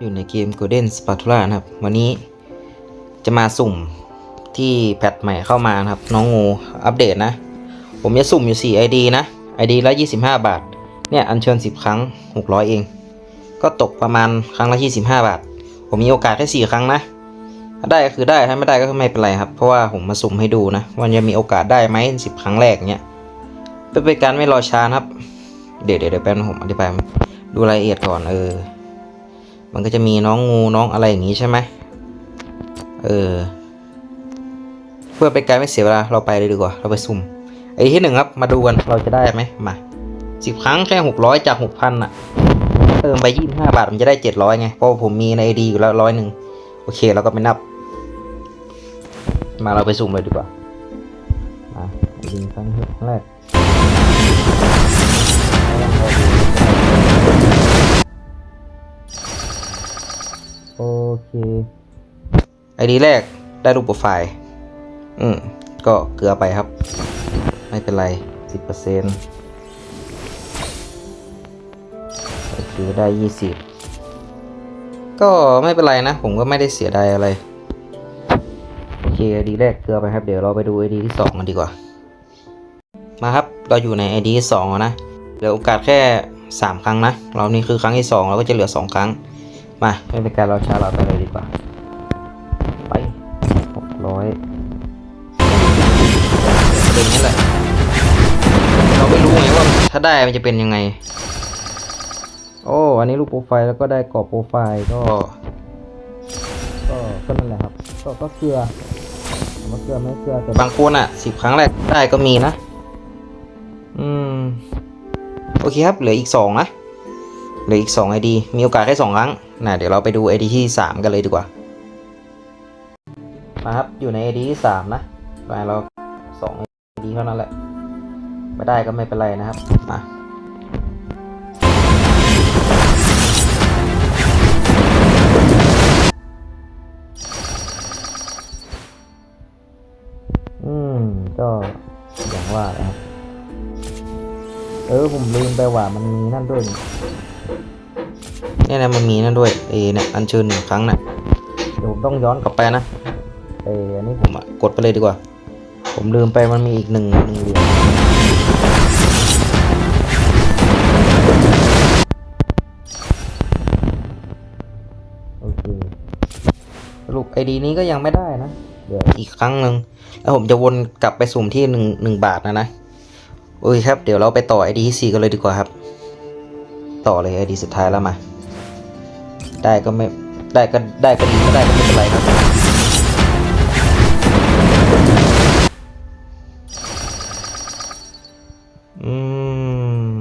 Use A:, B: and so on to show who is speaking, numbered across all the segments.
A: อยู่ในเกม Golden Spatula นะครับ วันนี้จะมาสุ่มที่แพทใหม่เข้ามานะครับ น้องงูอัปเดตนะ ผมจะสุ่มอยู่ 4 ID นะ ID ละ 25 บาท เนี่ย อัญเชิญ 10 ครั้ง 600 เอง ก็ตกประมาณครั้งละ 25 บาท ผมมีโอกาสแค่4ครั้งนะ ถ้าได้ก็คือได้ ถ้าไม่ได้ก็ไม่เป็นไรครับ เพราะว่าผมมาสุ่มให้ดูนะว่าจะมีโอกาสได้ไหม10 ครั้งแรกเนี้ยเป็นการไม่รอช้านะครับเดี๋ยวเดี๋ยวเดี๋ยวแป๊บนึงผมอธิบายดูรายละเอียดก่อนเออ มันก็จะมีน้องงูน้องอะไรอย่างนี้ใช่ไหมเออ เพื่อเป็นการไม่เสียเวลา เราไปเลยดีกว่า เราไปซุ่มไอ้ที่หนึ่งครับ มาดูกัน เราจะได้ไหมมาสิบครั้งแค่หกร้อยจากหกพันอะ เติมไปยี่สิบห้าบาท มันจะได้เจ็ดร้อยไง เพราะผมมีในไอดีอยู่แล้วร้อยหนึ่งโอเค เราก็ไปนับ มาเราไปสุ่มเลยดีกว่ามาไอดีครั้งแรก เคไอดีแรกได้รูปโปรไฟล์ อืม ก็เกลือไปครับ ไม่เป็นไรสิบเปอร์เซ็นต์โอได้ยี่สิบก็ไม่เป็นไรนะ ผมก็ไม่ได้เสียดายอะไร โอเคไอดีแรกเกลือไปครับ เดี๋ยวเราไปดูไอดีที่สองกันดีกว่า มาครับ เราอยู่ในไอดีที่สองแล้วนะ เหลือโอกาสแค่สามครั้งนะ เรานี่คือครั้งที่สองเราก็จะเหลือสองครั้ง มาไม่เป็นการเราช้าเราไปเลยดีกว่า ไปหกร้อยเป็นนี่แหละ เราไม่รู้ไงว่าถ้าได้มันจะเป็นยังไง โอ้อันนี้รูปโปรไฟล์แล้วก็ได้กรอบโปรไฟล์ก็ ก็ก็นั่นแหละครับ ก็ก็เกลือถามว่าเกลือไม่เกลือแต่บางคนอะสิบครั้งแรกได้ก็มีนะ อืม โอเคครับ เหลืออีกสองนะ เหลืออีก2 ID มีโอกาสแค่2ครั้ง นะเดี๋ยวเราไปดู ID ที่ 3 กันเลยดีกว่า มาครับ อยู่ใน ID ที่ 3 นะมาเรา2 ID เท่านั้นแหละ ไม่ได้ก็ไม่เป็นไรนะครับ มาอืม ก็อย่างว่าแหละครับ เออ ผมลืมไปว่ามันมีนั่นด้วย เนี่ยนะมันมีนั่นด้วยเอเนี่ยอันเชิญหนึ่งครั้งนะ่ะเดี๋ยวผมต้องย้อนกลับไปนะเอออันนี้ผมกดไปเลยดีกว่า ผมลืมไปมันมีอีกหนึ่งหนึ่งเหรียญโอเคสรุปไอดีนี้ก็ยังไม่ได้นะ เดี๋ยวอีกครั้งหนึ่งแล้วผมจะวนกลับไปสุ่มที่หนึ่งหนึ่งบาทนะนะ โอเคครับ เดี๋ยวเราไปต่อ ID ที่4กันเลยดีกว่าครับ ต่อเลย ID สุดท้ายแล้วมา ได้ก็ไม่ได้ก็ได้ก็ดีไม่ได้ก็ไม่เป็นไรครับ อืม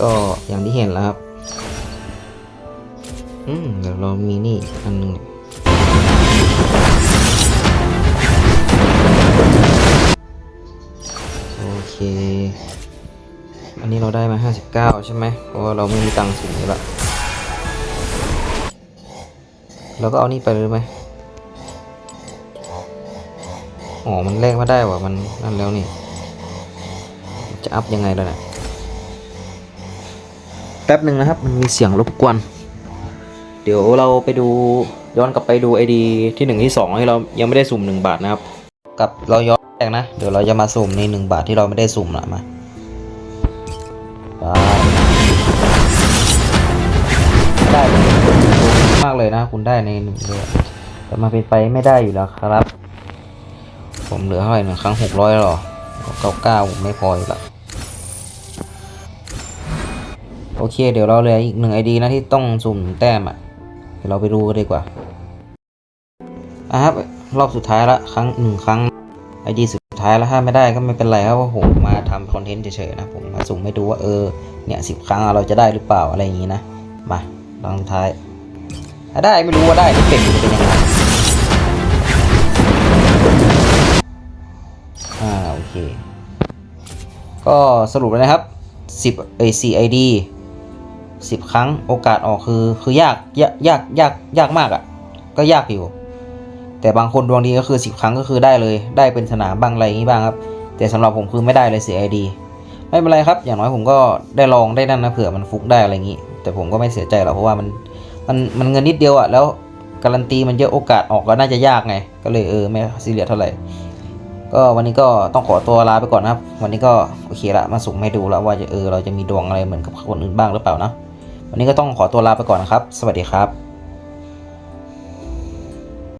A: ก็อย่างที่เห็นแล้วครับ อืม เดี๋ยวเรามีนี่อันนึงเนี่ย เค อันนี้เราได้มา 59 ใช่ไหม เพราะว่าเราไม่มีตังค์สูงอยู่ละเราก็เอานี่ไปเลยไหมอ๋อ มันแลกไม่ได้ว่ะ มันนั่นแล้วนี่ จะอัพยังไงแล้วเนี่ยแป๊บหนึ่งนะครับ มันมีเสียงรบกวน เดี๋ยวเราไปดูย้อนกลับไปดูไอดีที่หนึ่งที่สองที่เรายังไม่ได้สุ่มหนึ่งบาทนะครับ กับเราย้อน แรกนะ เดี๋ยวเราจะมาสุ่มในหนึ่งบาทที่เราไม่ได้สุ่มนะมาได้ไมากเลยนะ คุณได้ในหนึ่งเดือนแต่มาเป็นไปไม่ได้อยู่แล้วครับ ผมเหลือเท่าไหร่หนึ่งครั้งหกร้อยหรอเก้าเก้าผมไม่พออีกละโอเค เดี๋ยวเราเหลืออีกหนึ่งไอดีนะที่ต้องสุ่มแต้มอะเดี๋ยวเราไปดูกันดีกว่าอะครับรอบสุดท้ายละครั้งหนึ่งครั้ง ไอดีสุดท้ายแล้วถ้าไม่ได้ก็ไม่เป็นไรครับว่าผมมาทำคอนเทนต์เฉยๆนะผมมาสุ่มให้ดูว่าเออเนี่ยสิบครั้งเราจะได้หรือเปล่าอะไรอย่างนี้นะมาลองท้ายถ้าได้ไม่รู้ว่าได้หรือเป็นจะเป็นยังไงอ่าโอเค ก็สรุปเลยนะครับสิบเอสี่ไอดีสิบครั้งโอกาสออกคือคือยากยากยากยากยากมากอะ่ะก็ยากอยู่ แต่บางคนดวงดีก็คือสิบครั้งก็คือได้เลย ได้เป็นสนามบ้างอะไรอย่างนี้บ้างครับ แต่สำหรับผมคือไม่ได้เลยเสียไอดี ไม่เป็นไรครับ อย่างน้อยผมก็ได้ลองได้นั่นนะเผื่อมันฟุกได้อะไรอย่างนี้ แต่ผมก็ไม่เสียใจหรอกเพราะว่ามันมันมันเงินนิดเดียวอะแล้วการันตีมันเยอะโอกาสออกก็น่าจะยากไง ก็เลยเออไม่ซีเรียสเท่าไหร่ ก็วันนี้ก็ต้องขอตัวลาไปก่อนนะครับ วันนี้ก็โอเคละมาสุ่มให้ดูแล้วว่าจะเออเราจะมีดวงอะไรเหมือนกับคนอื่นบ้างหรือเปล่านะ วันนี้ก็ต้องขอตัวลาไปก่อนนะครับ สวัสดีครับ